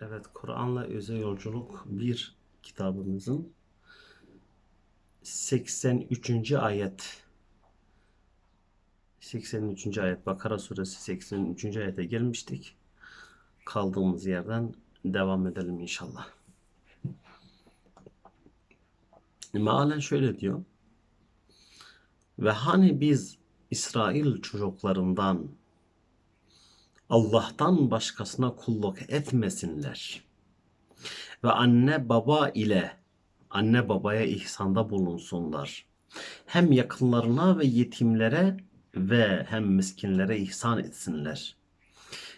Evet, Kur'an'la Özel Yolculuk 1 kitabımızın 83. ayet 83. ayet Bakara suresi 83. ayete gelmiştik. Kaldığımız yerden devam edelim inşallah. Mealen şöyle diyor. Ve hani biz İsrail çocuklarından Allah'tan başkasına kulluk etmesinler. Ve anne baba ile anne babaya ihsanda bulunsunlar. Hem yakınlarına ve yetimlere ve hem miskinlere ihsan etsinler.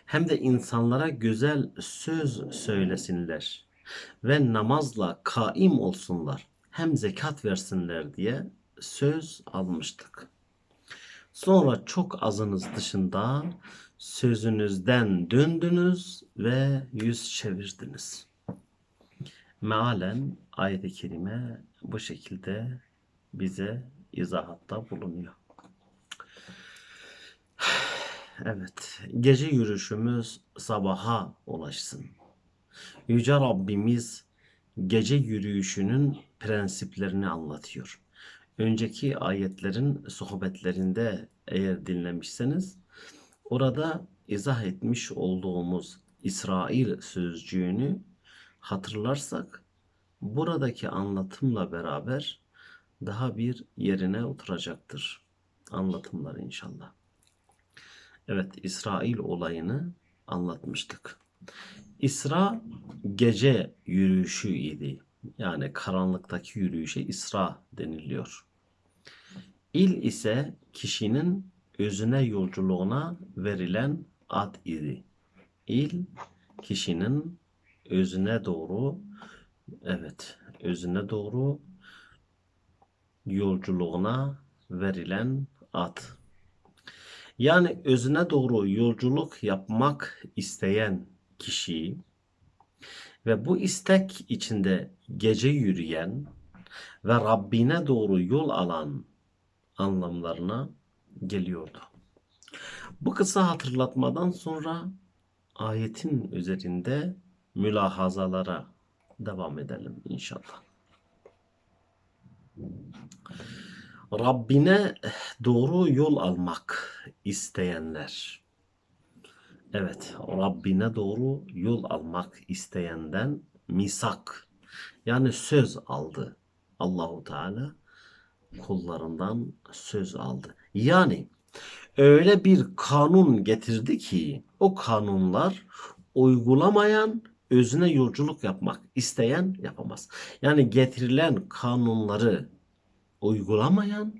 Hem de insanlara güzel söz söylesinler ve namazla kaim olsunlar. Hem zekat versinler diye söz almıştık. Sonra çok azınız dışında sözünüzden döndünüz ve yüz çevirdiniz. Mealen ayet-i kerime bu şekilde bize izahatta bulunuyor. Evet, gece yürüyüşümüz sabaha ulaşsın. Yüce Rabbimiz gece yürüyüşünün prensiplerini anlatıyor. Önceki ayetlerin sohbetlerinde eğer dinlemişseniz orada izah etmiş olduğumuz İsrail sözcüğünü hatırlarsak buradaki anlatımla beraber daha bir yerine oturacaktır. Anlatımlar inşallah. Evet, İsrail olayını anlatmıştık. İsra gece yürüyüşü idi. Yani karanlıktaki yürüyüşe İsra deniliyor. İl ise kişinin özüne yolculuğuna verilen ad idi. İl kişinin özüne doğru evet özüne doğru yolculuğuna verilen ad. Yani özüne doğru yolculuk yapmak isteyen kişi ve bu istek içinde gece yürüyen ve Rabbine doğru yol alan anlamlarına geliyordu. Bu kısa hatırlatmadan sonra ayetin üzerinde mülahazalara devam edelim inşallah. Rabbine doğru yol almak isteyenler. Evet, Rabbine doğru yol almak isteyenden misak yani söz aldı. Allahu Teala kullarından söz aldı. Yani öyle bir kanun getirdi ki o kanunlar uygulamayan özüne yolculuk yapmak isteyen yapamaz. Yani getirilen kanunları uygulamayan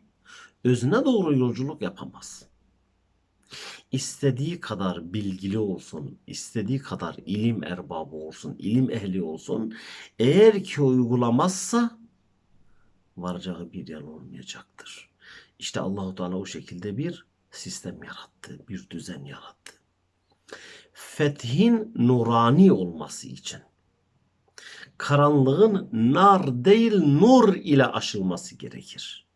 özüne doğru yolculuk yapamaz. İstediği kadar bilgili olsun, istediği kadar ilim erbabı olsun, ilim ehli olsun. Eğer ki uygulamazsa varacağı bir yer olmayacaktır. İşte Allahu Teala o şekilde bir sistem yarattı, bir düzen yarattı. Fethin nurani olması için karanlığın nar değil nur ile aşılması gerekir.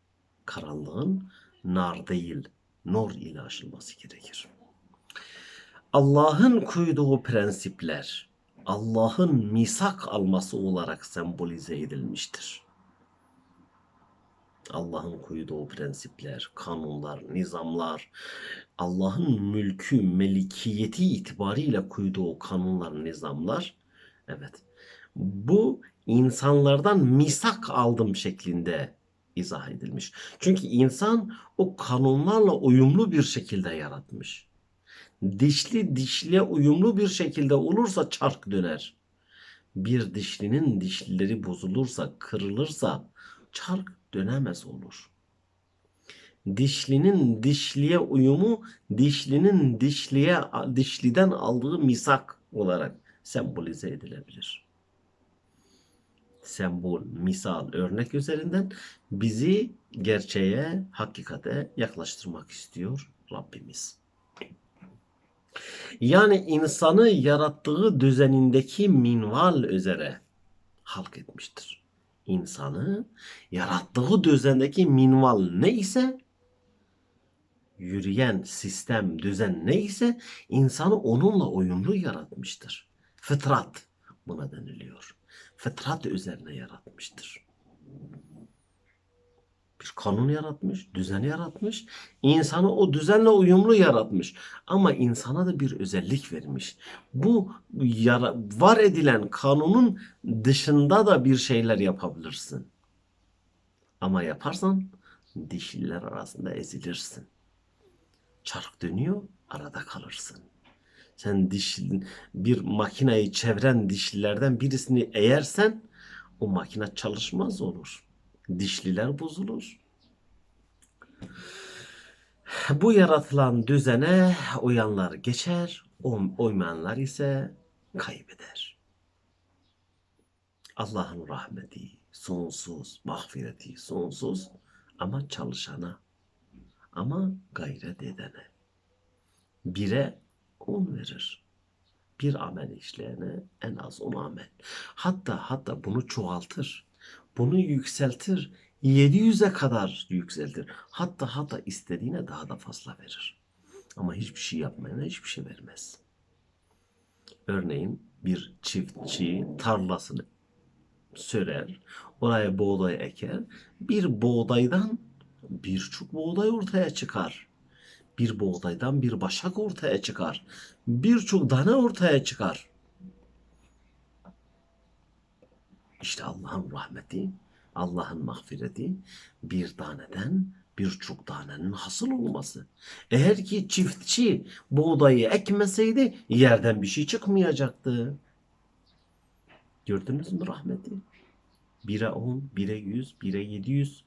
Karanlığın nar değil nur ile aşılması gerekir. Allah'ın koyduğu prensipler Allah'ın misak alması olarak sembolize edilmiştir. Allah'ın koyduğu prensipler, kanunlar, nizamlar, Allah'ın mülkü, melikiyeti itibariyle koyduğu kanunlar, nizamlar, evet, bu insanlardan misak aldım şeklinde izah edilmiş. Çünkü insan o kanunlarla uyumlu bir şekilde yaratmış. Dişli dişliye uyumlu bir şekilde olursa çark döner. Bir dişlinin dişlileri bozulursa, kırılırsa çark dönemez olur. Dişlinin dişliye uyumu dişlinin dişliye dişliden aldığı misak olarak sembolize edilebilir. Sembol, misal, örnek üzerinden bizi gerçeğe, hakikate yaklaştırmak istiyor Rabbimiz. Yani insanı yarattığı düzenindeki minval üzere halk etmiştir insanı yarattığı düzendeki minval ne ise yürüyen sistem, düzen ne ise insanı onunla uyumlu yaratmıştır. Fıtrat Buna deniliyor. Fıtrat üzerine yaratmıştır. Kanun yaratmış, düzen yaratmış. İnsanı o düzenle uyumlu yaratmış. Ama insana da bir özellik vermiş. Bu var edilen kanunun dışında da bir şeyler yapabilirsin. Ama yaparsan dişliler arasında ezilirsin. Çark dönüyor, arada kalırsın. Sen diş, bir makineyi çeviren dişlilerden birisini eğersen o makine çalışmaz olur. Dişliler bozulur. Bu yaratılan düzene uyanlar geçer, uy- uymayanlar ise kaybeder. Allah'ın rahmeti sonsuz, mağfireti sonsuz ama çalışana, ama gayret edene. Bire on verir. Bir amel işleyene en az on amel. Hatta hatta bunu çoğaltır. Bunu yükseltir. 700'e kadar yükseltir. Hatta hatta istediğine daha da fazla verir. Ama hiçbir şey yapmayana hiçbir şey vermez. Örneğin bir çiftçi tarlasını sörer, oraya buğday eker. Bir buğdaydan birçok buğday ortaya çıkar. Bir buğdaydan bir başak ortaya çıkar. Birçok tane ortaya çıkar. İşte Allah'ın rahmeti, Allah'ın mağfireti bir taneden birçok tanenin hasıl olması. Eğer ki çiftçi buğdayı ekmeseydi yerden bir şey çıkmayacaktı. Gördünüz mü rahmeti? 1'e 10, 1'e 100, 1'e 700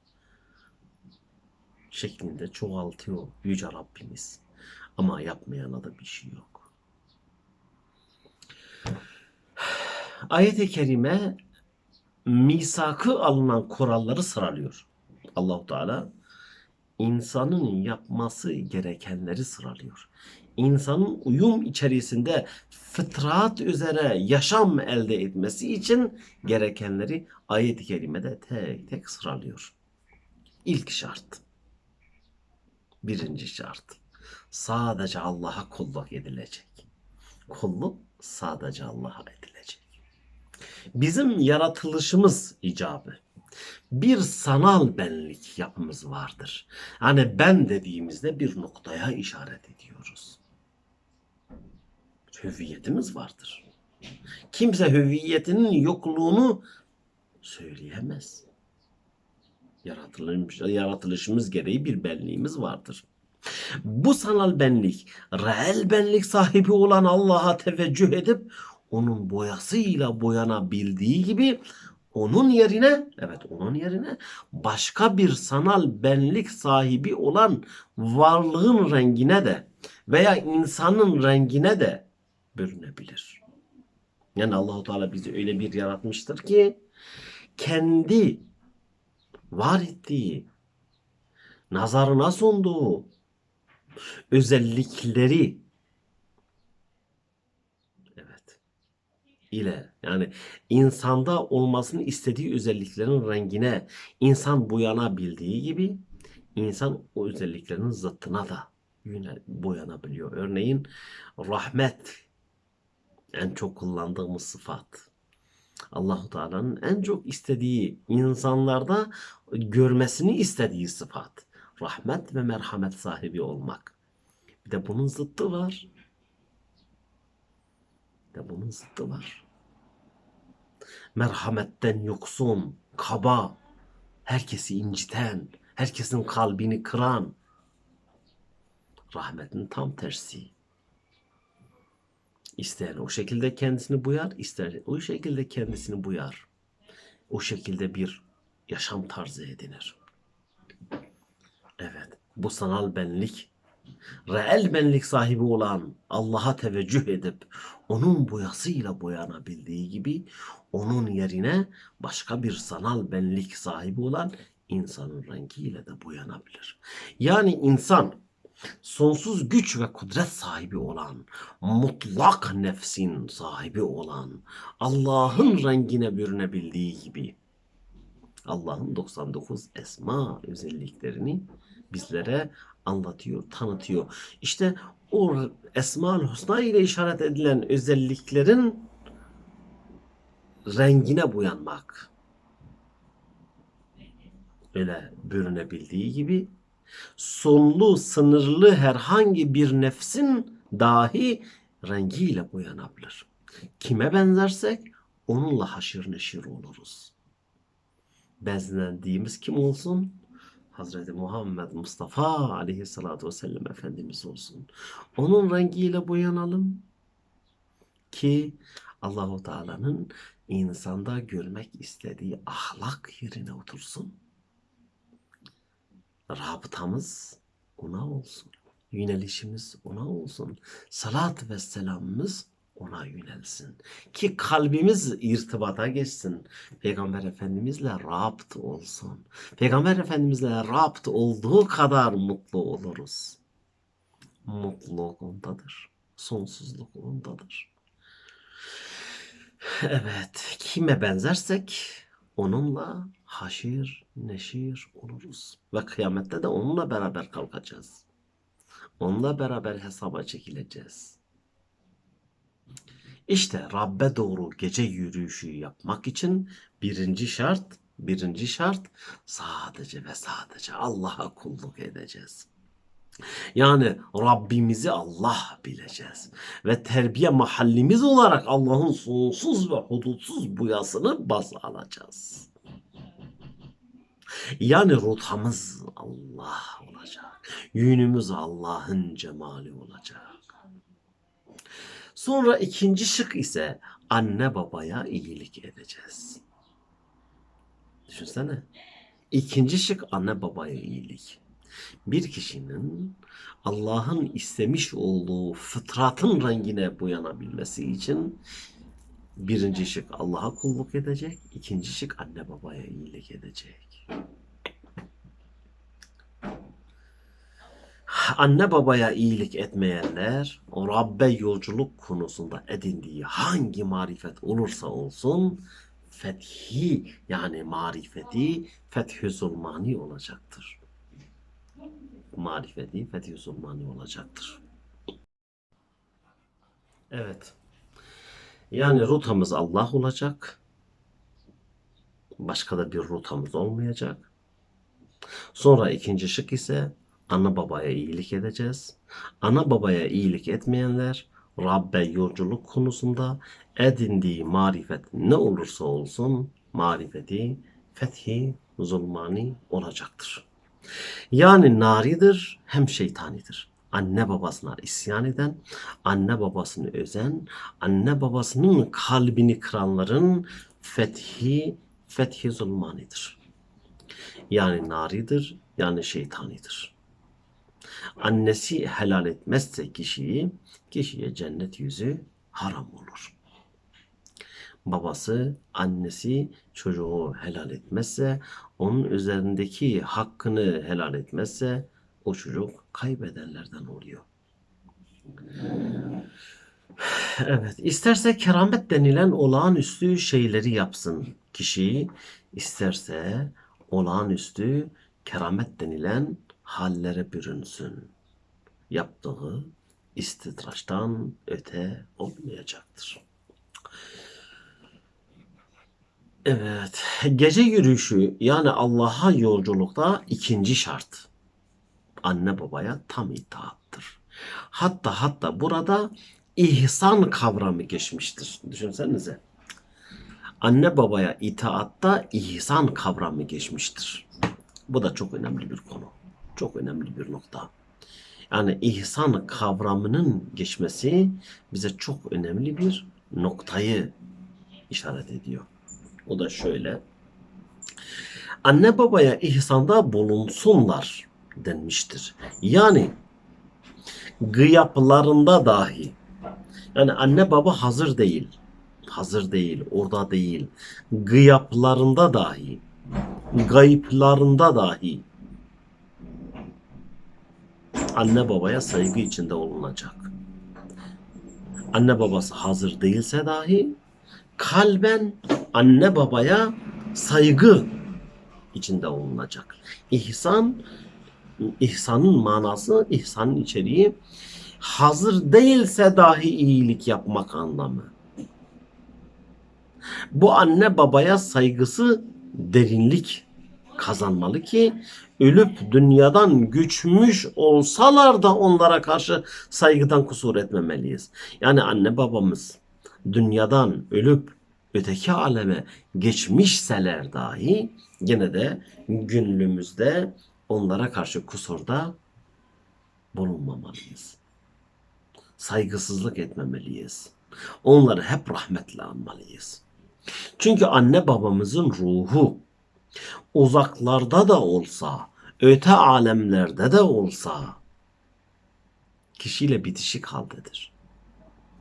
şeklinde çoğaltıyor Yüce Rabbimiz. Ama yapmayana da bir şey yok. Ayet-i Kerime misakı alınan kuralları sıralıyor. Allahu Teala insanın yapması gerekenleri sıralıyor. İnsanın uyum içerisinde fıtrat üzere yaşam elde etmesi için gerekenleri ayet-i kerimede tek tek sıralıyor. İlk şart. Birinci şart. Sadece Allah'a kulluk edilecek. Kulluk sadece Allah'a edilecek. Bizim yaratılışımız icabı. Bir sanal benlik yapımız vardır. Hani ben dediğimizde bir noktaya işaret ediyoruz. Hüviyetimiz vardır. Kimse hüviyetinin yokluğunu söyleyemez. Yaratılış, yaratılışımız gereği bir benliğimiz vardır. Bu sanal benlik, reel benlik sahibi olan Allah'a teveccüh edip onun boyasıyla boyanabildiği gibi onun yerine, evet onun yerine başka bir sanal benlik sahibi olan varlığın rengine de veya insanın rengine de bürünebilir. Yani Allahu Teala bizi öyle bir yaratmıştır ki kendi var ettiği, nazarına sunduğu özellikleri evet ile yani insanda olmasını istediği özelliklerin rengine insan boyanabildiği gibi insan o özelliklerin zıttına da yine boyanabiliyor. Örneğin rahmet en çok kullandığımız sıfat. Allahu Teala'nın en çok istediği insanlarda görmesini istediği sıfat. Rahmet ve merhamet sahibi olmak. Bir de bunun zıttı var. De bunun zıttı var. Merhametten yoksun, kaba, herkesi inciten, herkesin kalbini kıran. Rahmetin tam tersi. İsteyen o şekilde kendisini buyar, ister o şekilde kendisini buyar. O şekilde bir yaşam tarzı edinir. Evet, bu sanal benlik, reel benlik sahibi olan Allah'a teveccüh edip onun boyasıyla boyanabildiği gibi onun yerine başka bir sanal benlik sahibi olan insanın rengiyle de boyanabilir. Yani insan sonsuz güç ve kudret sahibi olan, mutlak nefsin sahibi olan, Allah'ın rengine bürünebildiği gibi Allah'ın 99 esma özelliklerini bizlere anlatıyor, tanıtıyor. İşte o Esma-ül Husna ile işaret edilen özelliklerin rengine boyanmak öyle bürünebildiği gibi sonlu sınırlı herhangi bir nefsin dahi rengiyle boyanabilir. Kime benzersek onunla haşır neşir oluruz. Benzendiğimiz kim olsun? Hazreti Muhammed Mustafa aleyhissalatu vesselam Efendimiz olsun. Onun rengiyle boyanalım ki Allahu Teala'nın insanda görmek istediği ahlak yerine otursun. Rabıtamız ona olsun. Yönelişimiz ona olsun. Salat ve selamımız ona yönelsin. Ki kalbimiz irtibata geçsin. Peygamber Efendimizle rapt olsun. Peygamber Efendimizle rapt olduğu kadar mutlu oluruz. Mutluluk ondadır. Sonsuzluk ondadır. Evet, kime benzersek onunla haşir neşir oluruz. Ve kıyamette de onunla beraber kalkacağız. Onunla beraber hesaba çekileceğiz. İşte Rabbe doğru gece yürüyüşü yapmak için birinci şart, birinci şart sadece ve sadece Allah'a kulluk edeceğiz. Yani Rabbimizi Allah bileceğiz. Ve terbiye mahallimiz olarak Allah'ın sonsuz ve hudutsuz buyasını baz alacağız. Yani rotamız Allah olacak. Yönümüz Allah'ın cemali olacak. Sonra ikinci şık ise anne babaya iyilik edeceğiz. Düşünsene. İkinci şık anne babaya iyilik. Bir kişinin Allah'ın istemiş olduğu fıtratın rengine boyanabilmesi için birinci şık Allah'a kulluk edecek, ikinci şık anne babaya iyilik edecek. Anne babaya iyilik etmeyenler o Rabbe yolculuk konusunda edindiği hangi marifet olursa olsun fethi yani marifeti fethü zulmani olacaktır. Marifeti fethü zulmani olacaktır. Evet. Yani rotamız Allah olacak. Başka da bir rotamız olmayacak. Sonra ikinci şık ise ana babaya iyilik edeceğiz. Ana babaya iyilik etmeyenler Rabbe yolculuk konusunda edindiği marifet ne olursa olsun marifeti fethi zulmani olacaktır. Yani naridir hem şeytanidir. Anne babasına isyan eden, anne babasını özen, anne babasının kalbini kıranların fethi, fethi zulmanidir. Yani naridir, yani şeytanidir. Annesi helal etmezse kişiyi, kişiye cennet yüzü haram olur. Babası, annesi çocuğu helal etmezse, onun üzerindeki hakkını helal etmezse o çocuk kaybedenlerden oluyor. Evet, isterse keramet denilen olağanüstü şeyleri yapsın kişi, isterse olağanüstü keramet denilen hallere bürünsün. Yaptığı istidraçtan öte olmayacaktır. Evet, gece yürüyüşü yani Allah'a yolculukta ikinci şart. Anne babaya tam itaattır. Hatta hatta burada ihsan kavramı geçmiştir. Düşünsenize. Anne babaya itaatta ihsan kavramı geçmiştir. Bu da çok önemli bir konu. Çok önemli bir nokta. Yani ihsan kavramının geçmesi bize çok önemli bir noktayı işaret ediyor. O da şöyle. Anne babaya ihsanda bulunsunlar denmiştir. Yani gıyaplarında dahi yani anne baba hazır değil. Hazır değil, orada değil. Gıyaplarında dahi, gayiplarında dahi anne babaya saygı içinde olunacak. Anne babası hazır değilse dahi kalben anne babaya saygı içinde olunacak. İhsan ihsanın manası, ihsanın içeriği hazır değilse dahi iyilik yapmak anlamı. Bu anne babaya saygısı derinlik kazanmalı ki ölüp dünyadan güçmüş olsalar da onlara karşı saygıdan kusur etmemeliyiz. Yani anne babamız dünyadan ölüp öteki aleme geçmişseler dahi yine de gönlümüzde onlara karşı kusurda bulunmamalıyız. Saygısızlık etmemeliyiz. Onları hep rahmetle anmalıyız. Çünkü anne babamızın ruhu uzaklarda da olsa, öte alemlerde de olsa kişiyle bitişik haldedir.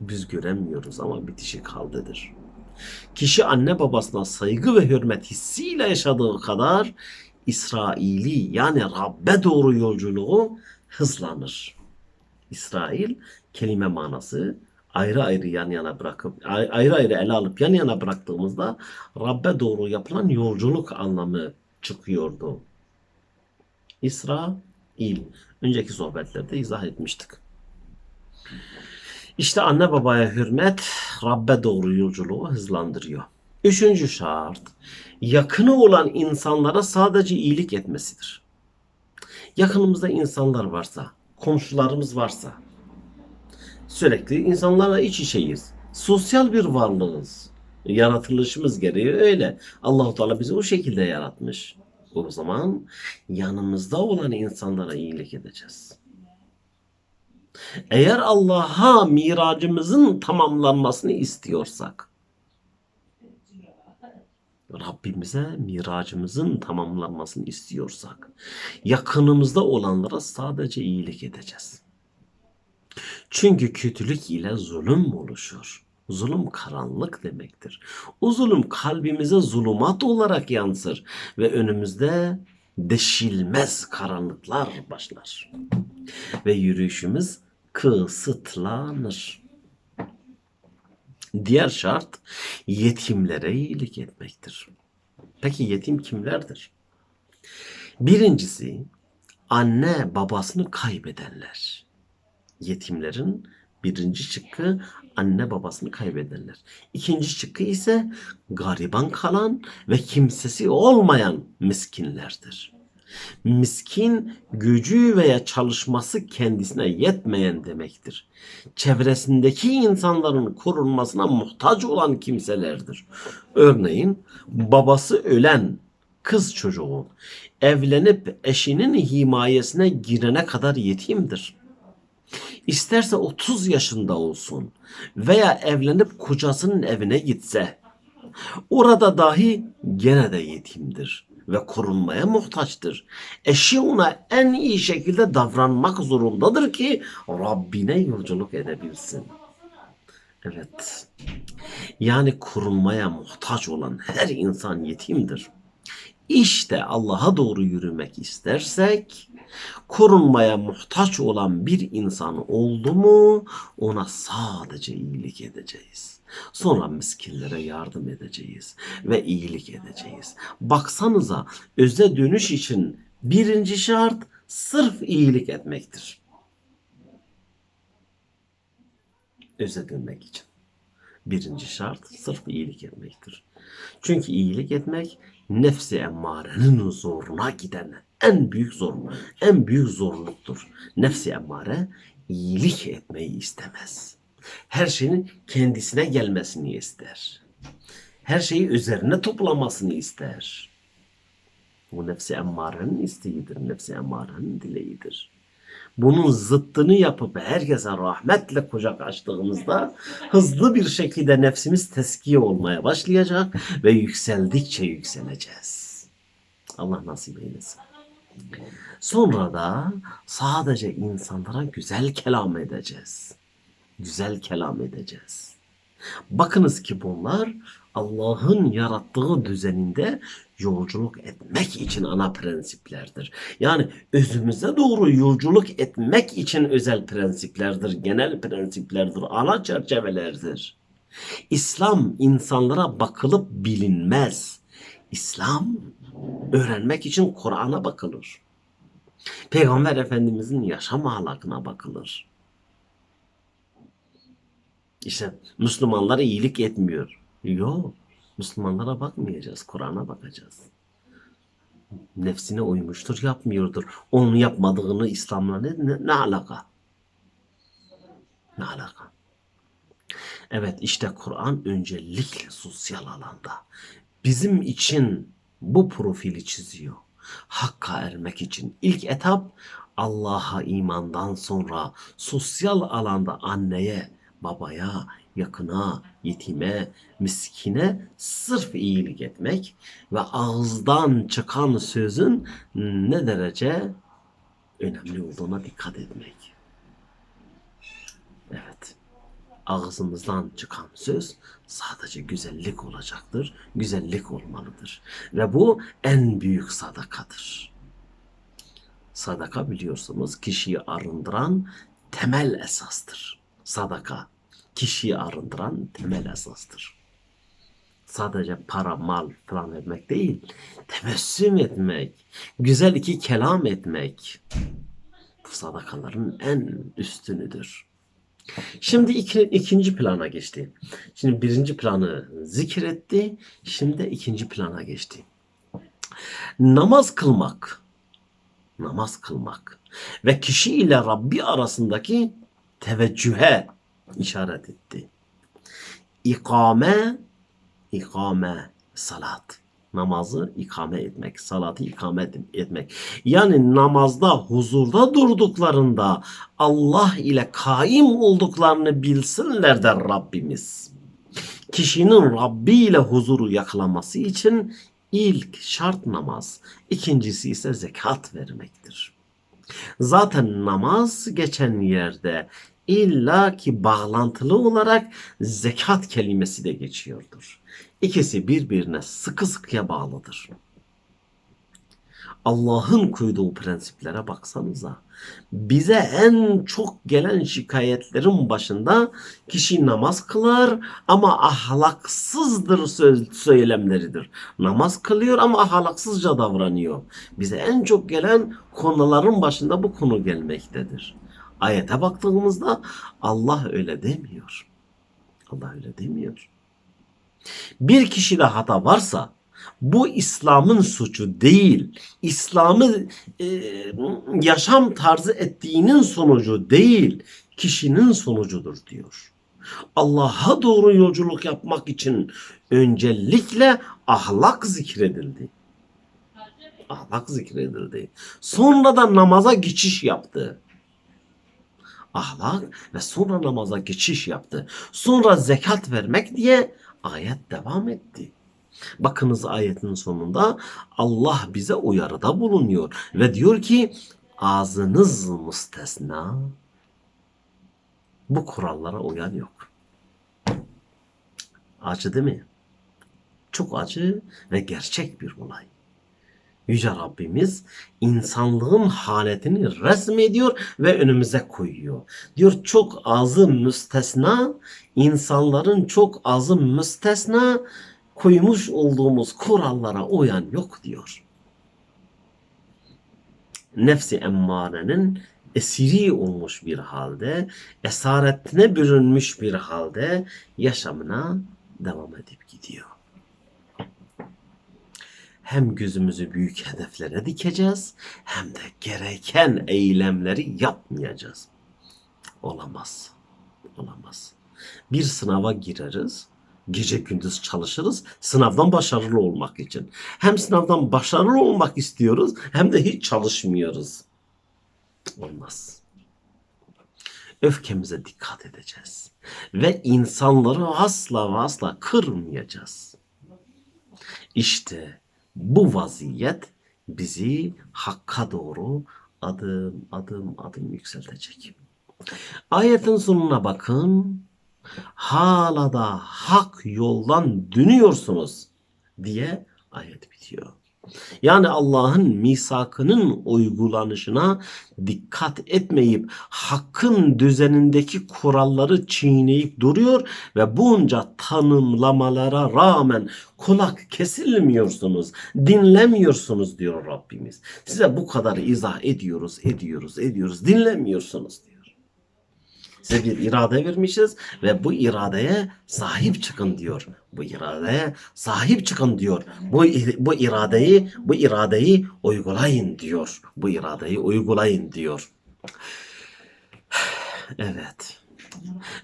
Biz göremiyoruz ama bitişik haldedir. Kişi anne babasına saygı ve hürmet hissiyle yaşadığı kadar İsraili yani Rabbe doğru yolculuğu hızlanır. İsrail kelime manası ayrı ayrı yan yana bırakıp ayrı ayrı ele alıp yan yana bıraktığımızda Rabbe doğru yapılan yolculuk anlamı çıkıyordu. İsrail. Önceki sohbetlerde izah etmiştik. İşte anne babaya hürmet Rabbe doğru yolculuğu hızlandırıyor. Üçüncü şart, yakını olan insanlara sadece iyilik etmesidir. Yakınımızda insanlar varsa, komşularımız varsa, sürekli insanlarla iç içeyiz. Sosyal bir varlığız. Yaratılışımız gereği öyle. Allahu Teala bizi o şekilde yaratmış. O zaman yanımızda olan insanlara iyilik edeceğiz. Eğer Allah'a miracımızın tamamlanmasını istiyorsak, Rabbimize miracımızın tamamlanmasını istiyorsak, yakınımızda olanlara sadece iyilik edeceğiz. Çünkü kötülük ile zulüm oluşur. Zulüm karanlık demektir. O zulüm kalbimize zulümat olarak yansır ve önümüzde deşilmez karanlıklar başlar. Ve yürüyüşümüz kısıtlanır. Diğer şart yetimlere iyilik etmektir. Peki yetim kimlerdir? Birincisi anne babasını kaybedenler. Yetimlerin birinci çıkkı anne babasını kaybedenler. İkinci çıkkı ise gariban kalan ve kimsesi olmayan miskinlerdir. Miskin gücü veya çalışması kendisine yetmeyen demektir. Çevresindeki insanların korunmasına muhtaç olan kimselerdir. Örneğin babası ölen kız çocuğu evlenip eşinin himayesine girene kadar yetimdir. İsterse 30 yaşında olsun veya evlenip kocasının evine gitse orada dahi gene de yetimdir ve korunmaya muhtaçtır. Eşi ona en iyi şekilde davranmak zorundadır ki Rabbine yolculuk edebilsin. Evet. Yani korunmaya muhtaç olan her insan yetimdir. İşte Allah'a doğru yürümek istersek korunmaya muhtaç olan bir insan oldu mu ona sadece iyilik edeceğiz. Sonra miskinlere yardım edeceğiz ve iyilik edeceğiz. Baksanıza öze dönüş için birinci şart sırf iyilik etmektir. Öze dönmek için. Birinci şart sırf iyilik etmektir. Çünkü iyilik etmek nefsi emmarenin zoruna giden en büyük zor, en büyük zorluktur. Nefsi emmare iyilik etmeyi istemez. Her şeyin kendisine gelmesini ister. Her şeyi üzerine toplamasını ister. Bu nefsi emmarenin isteğidir, nefsi emmarenin dileğidir. Bunun zıttını yapıp herkese rahmetle kucak açtığımızda hızlı bir şekilde nefsimiz teskiye olmaya başlayacak ve yükseldikçe yükseleceğiz. Allah nasip eylesin. Sonra da sadece insanlara güzel kelam edeceğiz. Güzel kelam edeceğiz. Bakınız ki bunlar Allah'ın yarattığı düzeninde yolculuk etmek için ana prensiplerdir. Yani özümüze doğru yolculuk etmek için özel prensiplerdir, genel prensiplerdir, ana çerçevelerdir. İslam insanlara bakılıp bilinmez. İslam öğrenmek için Kur'an'a bakılır. Peygamber Efendimizin yaşam ahlakına bakılır. İşte Müslümanlara iyilik etmiyor. Yok. Müslümanlara bakmayacağız, Kur'an'a bakacağız. Nefsine uymuştur, yapmıyordur. Onun yapmadığını İslam'la ne, ne, ne alaka? Ne alaka? Evet işte Kur'an öncelikle sosyal alanda bizim için bu profili çiziyor. Hakka ermek için ilk etap Allah'a imandan sonra sosyal alanda anneye, babaya, yakına, yetime, miskine sırf iyilik etmek ve ağızdan çıkan sözün ne derece önemli olduğuna dikkat etmek. Evet ağzımızdan çıkan söz sadece güzellik olacaktır. Güzellik olmalıdır. Ve bu en büyük sadakadır. Sadaka biliyorsunuz kişiyi arındıran temel esastır. Sadaka kişiyi arındıran temel esastır. Sadece para, mal falan vermek değil, tebessüm etmek, güzel iki kelam etmek bu sadakaların en üstünüdür. Şimdi iki, ikinci plana geçti. Şimdi birinci planı zikretti. Şimdi ikinci plana geçti. Namaz kılmak. Namaz kılmak. Ve kişi ile Rabbi arasındaki teveccühe işaret etti. İkame, ikame, salat namazı ikame etmek, salatı ikame etmek. Yani namazda huzurda durduklarında Allah ile kaim olduklarını bilsinler der Rabbimiz. Kişinin Rabbi ile huzuru yakalaması için ilk şart namaz, ikincisi ise zekat vermektir. Zaten namaz geçen yerde illa ki bağlantılı olarak zekat kelimesi de geçiyordur. İkisi birbirine sıkı sıkıya bağlıdır. Allah'ın koyduğu prensiplere baksanıza. Bize en çok gelen şikayetlerin başında kişi namaz kılar ama ahlaksızdır söz, söylemleridir. Namaz kılıyor ama ahlaksızca davranıyor. Bize en çok gelen konuların başında bu konu gelmektedir. Ayete baktığımızda Allah öyle demiyor. Allah öyle demiyor. Bir kişide hata varsa bu İslam'ın suçu değil. İslam'ı e, yaşam tarzı ettiğinin sonucu değil. Kişinin sonucudur diyor. Allah'a doğru yolculuk yapmak için öncelikle ahlak zikredildi. Ahlak zikredildi. Sonra da namaza geçiş yaptı ahlak ve sonra namaza geçiş yaptı. Sonra zekat vermek diye ayet devam etti. Bakınız ayetin sonunda Allah bize uyarıda bulunuyor ve diyor ki ağzınız müstesna bu kurallara uyan yok. Acı değil mi? Çok acı ve gerçek bir olay. Yüce Rabbimiz insanlığın haletini resmediyor ve önümüze koyuyor. Diyor çok azı müstesna, insanların çok azı müstesna koymuş olduğumuz kurallara uyan yok diyor. Nefsi emmarenin esiri olmuş bir halde, esaretine bürünmüş bir halde yaşamına devam edip gidiyor hem gözümüzü büyük hedeflere dikeceğiz hem de gereken eylemleri yapmayacağız. Olamaz. Olamaz. Bir sınava gireriz. Gece gündüz çalışırız sınavdan başarılı olmak için. Hem sınavdan başarılı olmak istiyoruz hem de hiç çalışmıyoruz. Olmaz. Öfkemize dikkat edeceğiz. Ve insanları asla ve asla kırmayacağız. İşte bu vaziyet bizi hakka doğru adım adım adım yükseltecek. Ayetin sonuna bakın. Hala da hak yoldan dönüyorsunuz diye ayet bitiyor. Yani Allah'ın misakının uygulanışına dikkat etmeyip hakkın düzenindeki kuralları çiğneyip duruyor ve bunca tanımlamalara rağmen kulak kesilmiyorsunuz, dinlemiyorsunuz diyor Rabbimiz. Size bu kadar izah ediyoruz, ediyoruz, ediyoruz, dinlemiyorsunuz diyor. Size bir irade vermişiz ve bu iradeye sahip çıkın diyor. Bu iradeye sahip çıkın diyor. Bu bu iradeyi bu iradeyi uygulayın diyor. Bu iradeyi uygulayın diyor. Evet.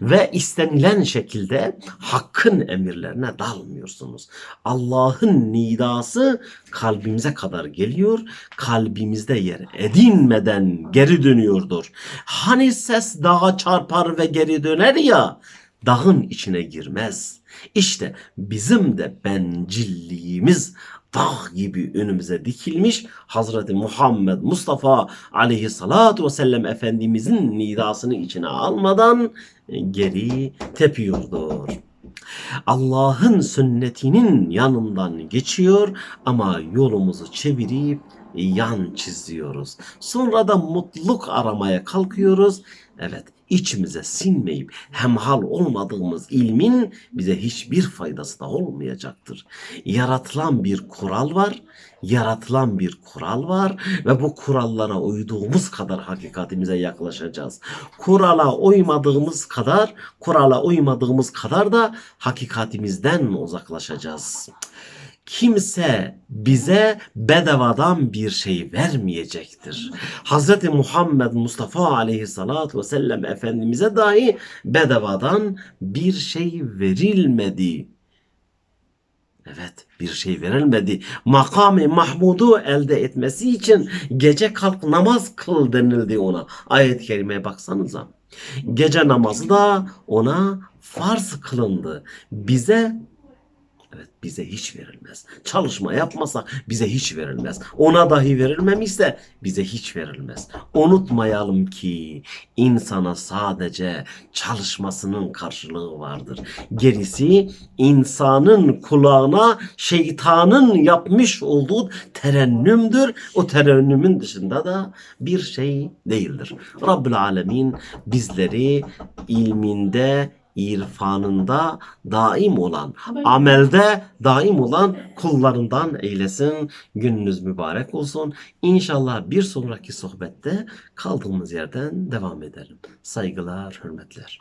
Ve istenilen şekilde hakkın emirlerine dalmıyorsunuz. Allah'ın nidası kalbimize kadar geliyor, kalbimizde yer edinmeden geri dönüyordur. Hani ses dağa çarpar ve geri döner ya, dağın içine girmez. İşte bizim de bencilliğimiz dağ gibi önümüze dikilmiş Hazreti Muhammed Mustafa aleyhissalatu vesselam Efendimizin nidasını içine almadan geri tepiyordur. Allah'ın sünnetinin yanından geçiyor ama yolumuzu çevirip yan çiziyoruz. Sonra da mutluluk aramaya kalkıyoruz. Evet içimize sinmeyip hemhal olmadığımız ilmin bize hiçbir faydası da olmayacaktır. Yaratılan bir kural var, yaratılan bir kural var ve bu kurallara uyduğumuz kadar hakikatimize yaklaşacağız. Kurala uymadığımız kadar, kurala uymadığımız kadar da hakikatimizden uzaklaşacağız. Kimse bize bedavadan bir şey vermeyecektir. Hz. Muhammed Mustafa aleyhissalatu vesselam Efendimiz'e dahi bedavadan bir şey verilmedi. Evet bir şey verilmedi. Makamı Mahmud'u elde etmesi için gece kalk namaz kıl denildi ona. Ayet-i kerimeye baksanıza. Gece namazı da ona farz kılındı. Bize Evet bize hiç verilmez. Çalışma yapmasak bize hiç verilmez. Ona dahi verilmemişse bize hiç verilmez. Unutmayalım ki insana sadece çalışmasının karşılığı vardır. Gerisi insanın kulağına şeytanın yapmış olduğu terennümdür. O terennümün dışında da bir şey değildir. Rabbül Alemin bizleri ilminde irfanında daim olan, amelde daim olan kullarından eylesin. Gününüz mübarek olsun. İnşallah bir sonraki sohbette kaldığımız yerden devam edelim. Saygılar, hürmetler.